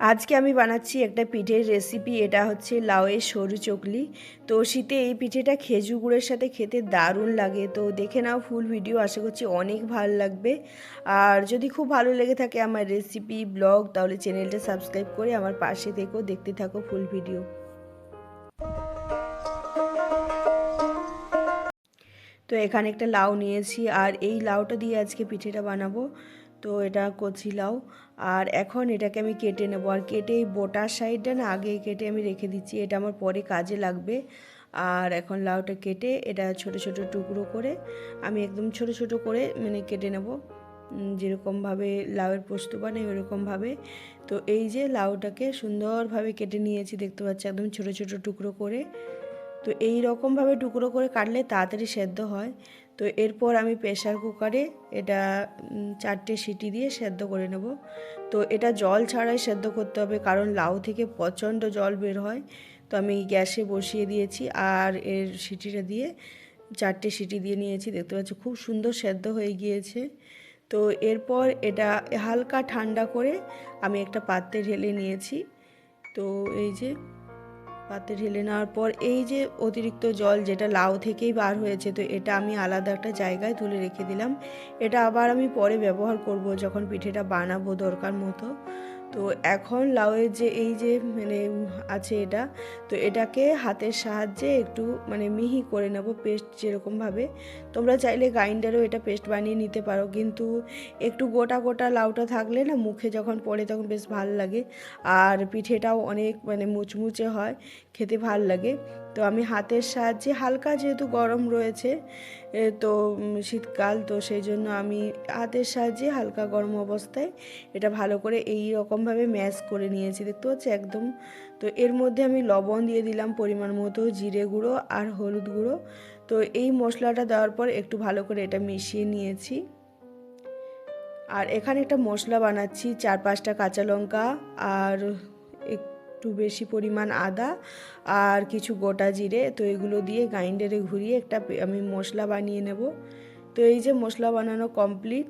আজকে আমি বানাচ্ছি একটা পিঠের রেসিপি এটা হচ্ছে লাউয়ের সরু চকলি। তো শীতে এই পিঠেটা খেজুর গুড়ের সাথে খেতে দারুণ লাগে। তো দেখে নাও ফুল ভিডিও আশা করছি অনেক ভালো লাগবে। আর যদি খুব ভালো লেগে থাকে আমার রেসিপি ব্লগ তাহলে চ্যানেলটা সাবস্ক্রাইব করে আমার পাশে থেকেও দেখতে থাকো ফুল ভিডিও তো এখানে একটা লাউ নিয়েছি, আর এই লাউটা দিয়ে আজকে পিঠেটা বানাবো। তো এটা কচি লাউ আর এখন এটাকে আমি কেটে নেব। আর কেটে এই বোটার সাইডটা না আগে কেটে আমি রেখে দিচ্ছি। এটা আমার পরে কাজে লাগবে। আর এখন লাউটা কেটে এটা ছোট ছোট টুকরো করে আমি একদম ছোট ছোট করে মানে কেটে নেব। যেরকমভাবে লাউয়ের পোস্ত বানাই ওরকমভাবে। তো এই যে লাউটাকে সুন্দরভাবে কেটে নিয়েছি, দেখতে পাচ্ছি? একদম ছোট ছোট টুকরো করে। তো এই রকমভাবে টুকরো করে কাটলে তাড়াতাড়ি সেদ্ধ হয়। তো এরপর আমি প্রেশার কুকারে এটা চারটে সিটি দিয়ে সেদ্ধ করে নেব। তো এটা জল ছাড়াই সেদ্ধ করতে হবে, কারণ লাউ থেকে প্রচণ্ড জল বের হয়। তো আমি গ্যাসে বসিয়ে দিয়েছি আর এর সিটিটা দিয়ে চারটে সিটি দিয়ে নিয়েছি, দেখতে পাচ্ছি খুব সুন্দর সেদ্ধ হয়ে গিয়েছে। তো এরপর এটা হালকা ঠান্ডা করে আমি একটা পাত্রে ঢেলে নিয়েছি। তো এই যে পাত্রে ঢেলে নেওয়ার পর এই যে অতিরিক্ত জল যেটা লাউ থেকেই বার হয়েছে, তো এটা আমি আলাদা একটা জায়গায় তুলে রেখে দিলাম। এটা আবার আমি পরে ব্যবহার করব যখন পিঠেটা বানাবো দরকার মতো। তো এখন লাউয়ের যে, এই যে মানে আছে এটা, তো এটাকে হাতের সাহায্যে একটু মানে মিহি করে নেব পেস্ট যেরকমভাবে। তোমরা চাইলে গ্রাইন্ডারও এটা পেস্ট বানিয়ে নিতে পারো, কিন্তু একটু গোটা গোটা লাউটা থাকলে না, মুখে যখন পড়ে তখন বেশ ভালো লাগে। আর পিঠেটাও অনেক মানে মুচমুচে হয়, খেতে ভালো লাগে। তো আমি হাতের সাহায্যে হালকা যেহেতু গরম রয়েছে তো শীতকাল, তো সেই জন্য আমি হাতের সাহায্যে হালকা গরম অবস্থায় এটা ভালো করে এই রকমভাবে ম্যাশ করে নিয়েছি। দেখতে পাচ্ছি একদম, তো এর মধ্যে আমি লবণ দিয়ে দিলাম পরিমাণ মতো, জিরে গুঁড়ো আর হলুদ গুঁড়ো। তো এই মশলাটা দেওয়ার পর একটু ভালো করে এটা মিশিয়ে নিয়েছি। আর এখানে একটা মশলা বানাচ্ছি, চার পাঁচটা কাঁচা লঙ্কা আর একটু বেশি পরিমাণ আদা আর কিছু গোটা জিরে। তো এগুলো দিয়ে গ্রাইন্ডারে ঘুরিয়ে একটা আমি মশলা বানিয়ে নেব। তো এই যে মশলা বানানো কমপ্লিট,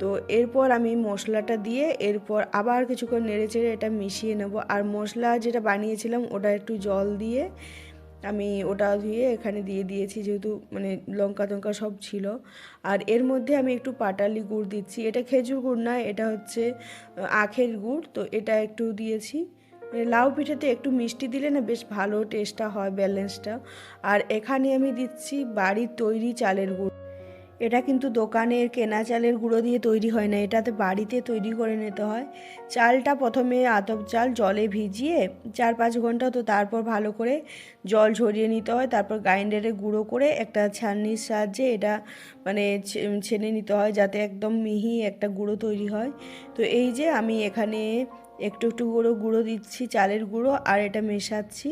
তো এরপর আমি মশলাটা দিয়ে এরপর আবার কিছুক্ষণ নেড়ে চেড়ে এটা মিশিয়ে নেব। আর মশলা যেটা বানিয়েছিলাম ওটা একটু জল দিয়ে আমি ওটা ধুয়ে এখানে দিয়ে দিয়েছি, যেহেতু মানে লঙ্কা টঙ্কা সব ছিল। আর এর মধ্যে আমি একটু পাটালি গুড় দিচ্ছি। এটা খেজুর গুড় না, এটা হচ্ছে আখের গুড়। তো এটা একটু দিয়েছি। মানে লাউ পিঠাতে একটু মিষ্টি দিলে না বেশ ভালো টেস্টটা হয় ব্যালেন্সটা আর এখানে আমি দিচ্ছি বাড়ির তৈরি চালের গুঁড়ো। এটা কিন্তু দোকানের কেনা চালের গুঁড়ো দিয়ে তৈরি হয় না, এটাতে বাড়িতে তৈরি করে নিতে হয়। চালটা প্রথমে আতপ চাল জলে ভিজিয়ে চার পাঁচ ঘণ্টা তো তারপর ভালো করে জল ঝরিয়ে নিতে হয়, তারপর গ্রাইন্ডারে গুঁড়ো করে একটা ছাননির সাহায্যে এটা মানে ছেনে নিতে হয় যাতে একদম মিহি একটা গুঁড়ো তৈরি হয়। তো এই যে আমি এখানে একটু একটু গুঁড়ো গুঁড়ো দিচ্ছি, চালের গুঁড়ো, আর এটা মেশাচ্ছি।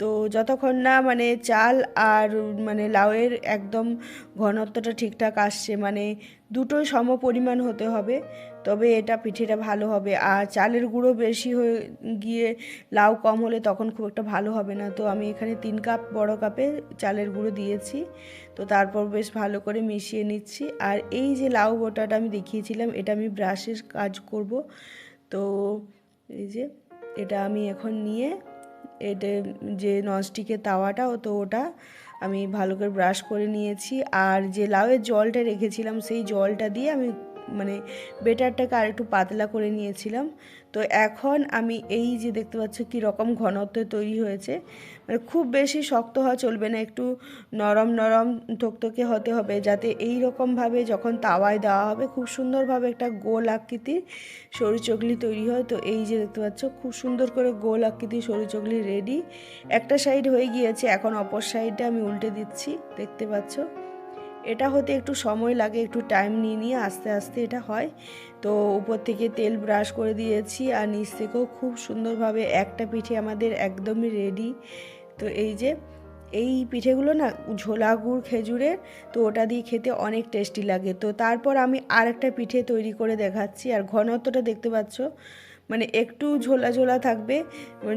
তো যতক্ষণ না মানে চাল আর মানে লাউয়ের একদম ঘনত্বটা ঠিকঠাক আসছে মানে দুটোই সম পরিমাণ হতে হবে, তবে এটা পিঠেটা ভালো হবে। আর চালের গুঁড়ো বেশি হয়ে গিয়ে লাউ কম হলে তখন খুব একটা ভালো হবে না। তো আমি এখানে তিন কাপ বড় কাপে চালের গুঁড়ো দিয়েছি, তো তারপর বেশ ভালো করে মিশিয়ে নিচ্ছি। আর এই যে লাউ বোটাটা আমি দেখিয়েছিলাম, এটা আমি ব্রাশের কাজ করব। তো এই যে, এটা আমি এখন নিয়ে এটা যে ননস্টিকের তাওয়াটা তো ওটা আমি ভালো করে ব্রাশ করে নিয়েছি। আর যে লাউয়ের জলটা রেখেছিলাম, সেই জলটা দিয়ে আমি মানে বেটারটাকে আর একটু পাতলা করে নিয়েছিলাম। তো এখন আমি এই যে দেখতে পাচ্ছ কী রকম ঘনত্ব তৈরি হয়েছে। মানে খুব বেশি শক্ত হওয়া চলবে না, একটু নরম নরম থকথকে হতে হবে যাতে এই রকমভাবে যখন তাওয়ায় দেওয়া হবে খুব সুন্দরভাবে একটা গোল আকৃতির সরু চকলি তৈরি হয়। তো এই যে দেখতে পাচ্ছ খুব সুন্দর করে গোল আকৃতির সরু চকলি রেডি। একটা সাইড হয়ে গিয়েছে, এখন অপর সাইডটা আমি উল্টে দিচ্ছি, দেখতে পাচ্ছ? এটা হতে একটু সময় লাগে, একটু টাইম নিয়ে নিয়ে আস্তে আস্তে এটা হয়। তো উপর থেকে তেল ব্রাশ করে দিয়েছি আর নিচ থেকেও খুব সুন্দরভাবে একটা পিঠে আমাদের একদমই রেডি তো এই যে, এই পিঠেগুলো না ঝোলা গুড়, খেজুরের, তো ওটা দিয়ে খেতে অনেক টেস্টি লাগে। তো তারপর আমি আর একটা পিঠে তৈরি করে দেখাচ্ছি। আর ঘনত্বটা দেখতে পাচ্ছ মানে একটু ঝোলা ঝোলা থাকবে,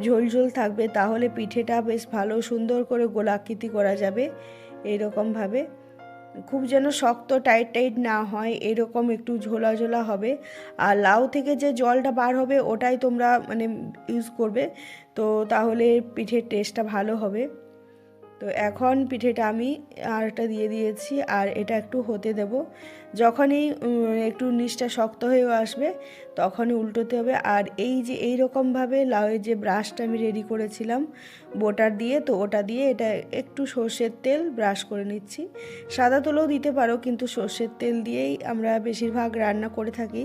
ঝোল ঝোল থাকবে, তাহলে পিঠেটা বেশ ভালো সুন্দর করে গোলাকৃতি করা যাবে, এইরকমভাবে। খুব যেন শক্ত, টাইট টাইট না হয়, এরকম একটু ঝোলা ঝোলা হবে। আর লাউ থেকে যে জলটা বার হবে, ওটাই তোমরা মানে ইউজ করবে। তো তাহলে পিঠের টেস্টটা ভালো হবে। তো এখন পিঠেটা আমি আরটা দিয়ে দিয়েছি আর এটা একটু হতে দেব। যখনই একটু নিচটা শক্ত হয়ে আসবে, তখনই উল্টোতে হবে। আর এই যে এই রকমভাবে লাউয়ের যে ব্রাশটা আমি রেডি করেছিলাম বোটার দিয়ে, তো ওটা দিয়ে এটা একটু সর্ষের তেল ব্রাশ করে নিচ্ছি। সাদা তেলও দিতে পারো, কিন্তু সর্ষের তেল দিয়েই আমরা বেশিরভাগ রান্না করে থাকি।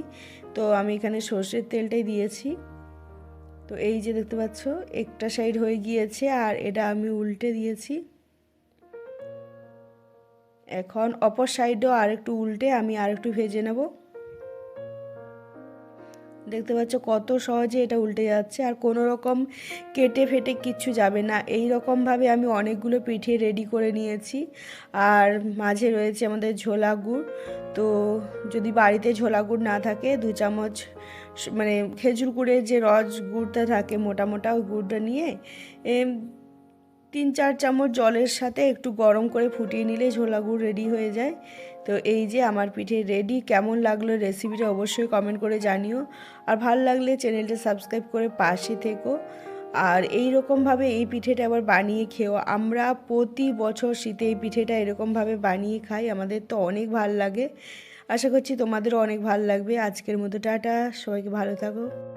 তো আমি এখানে সর্ষের তেলটাই দিয়েছি। তো এই যে দেখতে পাচ্ছ, একটা সাইড হয়ে গিয়েছে আর এটা আমি উল্টে দিয়েছি। এখন অপর সাইডও আরেকটু উল্টে আমি আরেকটু ভেজে নেব। দেখতে পাচ্ছ কত সহজে এটা উল্টে যাচ্ছে আর কোনো রকম কেটে ফেটে কিচ্ছু যাবে না। এই রকমভাবে আমি অনেকগুলো পিঠে রেডি করে নিয়েছি। আর মাঝে রয়েছে আমাদের ঝোলা গুড়। তো যদি বাড়িতে ঝোলা গুড় না থাকে, দু চামচ মানে খেজুর গুড়ের যে রস গুড়টা থাকে মোটা মোটা, ওই গুড়টা নিয়ে তিন চার চামচ জলের সাথে একটু গরম করে ফুটিয়ে নিলে ঝোলা গুড় রেডি হয়ে যায়। তো এই যে আমার পিঠে রেডি কেমন লাগল রেসিপিটা অবশ্যই কমেন্ট করে জানিও। আর ভালো লাগলে চ্যানেলটা সাবস্ক্রাইব করে পাশে থেকো। আর এই রকমভাবে এই পিঠেটা আবার বানিয়ে খেও। আমরা প্রতি বছর শীতে এই পিঠেটা এরকমভাবে বানিয়ে খাই। আমাদের তো অনেক ভালো লাগে। আশা করছি তোমাদেরও অনেক ভালো লাগবে। আজকের মতো টাটা। সবাইকে ভালো থাকো।